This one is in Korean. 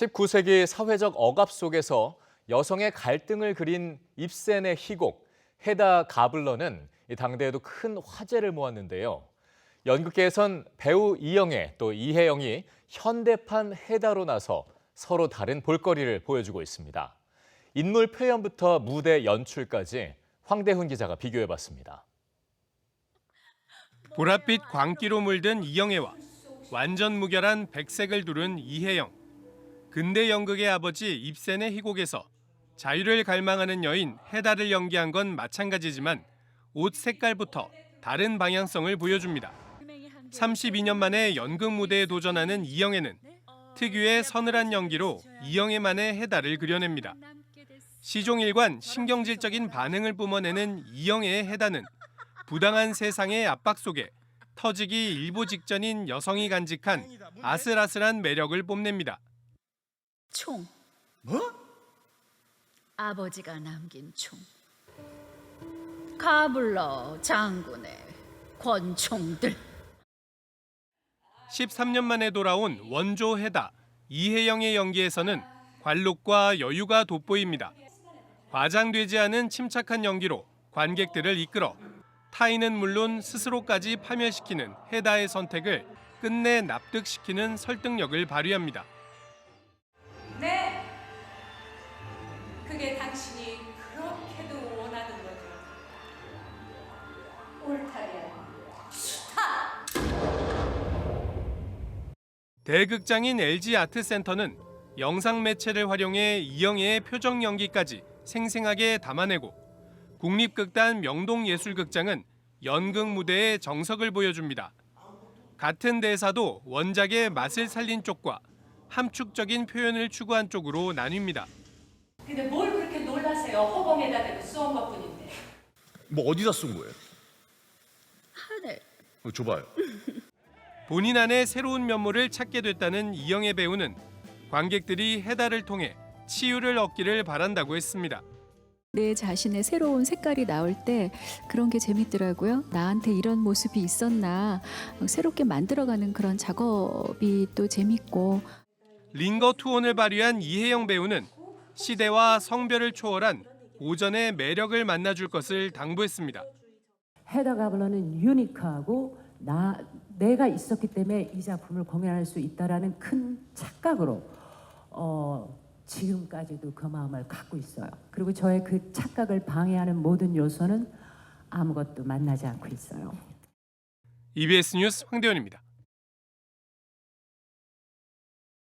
19세기 사회적 억압 속에서 여성의 갈등을 그린 입센의 희곡 헤다 가블러는 이 당대에도 큰 화제를 모았는데요. 연극계에선 배우 이영애 또 이혜영이 현대판 헤다로 나서 서로 다른 볼거리를 보여주고 있습니다. 인물 표현부터 무대 연출까지 황대훈 기자가 비교해봤습니다. 보랏빛 광기로 물든 이영애와 완전 무결한 백색을 두른 이혜영. 근대 연극의 아버지 입센의 희곡에서 자유를 갈망하는 여인 헤다를 연기한 건 마찬가지지만 옷 색깔부터 다른 방향성을 보여줍니다. 32년 만에 연극 무대에 도전하는 이영애는 특유의 서늘한 연기로 이영애만의 헤다를 그려냅니다. 시종일관 신경질적인 반응을 뿜어내는 이영애의 헤다는 부당한 세상의 압박 속에 터지기 일보 직전인 여성이 간직한 아슬아슬한 매력을 뽐냅니다. 총. 뭐? 아버지가 남긴 총. 가불러 장군의 권총들. 13년 만에 돌아온 원조 해다 이혜영의 연기에서는 관록과 여유가 돋보입니다. 과장되지 않은 침착한 연기로 관객들을 이끌어 타인은 물론 스스로까지 파멸시키는 해다의 선택을 끝내 납득시키는 설득력을 발휘합니다. 그게 당신이 그렇게도 원하는 거죠. 스타. 대극장인 LG 아트센터는 영상 매체를 활용해 이영애의 표정 연기까지 생생하게 담아내고 국립극단 명동예술극장은 연극 무대의 정석을 보여줍니다. 같은 대사도 원작의 맛을 살린 쪽과 함축적인 표현을 추구한 쪽으로 나뉩니다. 근데 뭘 그렇게 놀라세요? 허공에다 대고 쏜 것뿐인데. 뭐 어디다 쓴 거예요? 하늘. 어, 줘봐요. 본인 안의 새로운 면모를 찾게 됐다는 이영애 배우는 관객들이 해달을 통해 치유를 얻기를 바란다고 했습니다. 내 자신의 새로운 색깔이 나올 때 그런 게 재밌더라고요. 나한테 이런 모습이 있었나 새롭게 만들어가는 그런 작업이 또 재밌고 링거 투혼을 발휘한 이혜영 배우는 시대와 성별을 초월한 고전의 매력을 만나줄 것을 당부했습니다. 헤더 가블러는 유니크하고 나 내가 있었기 때문에 이 작품을 공연할 수 있다라는 큰 착각으로 어, 지금까지도 그 마음을 갖고 있어요. 그리고 저의 그 착각을 방해하는 모든 요소는 아무것도 만나지 않고 있어요. EBS 뉴스 황대현입니다.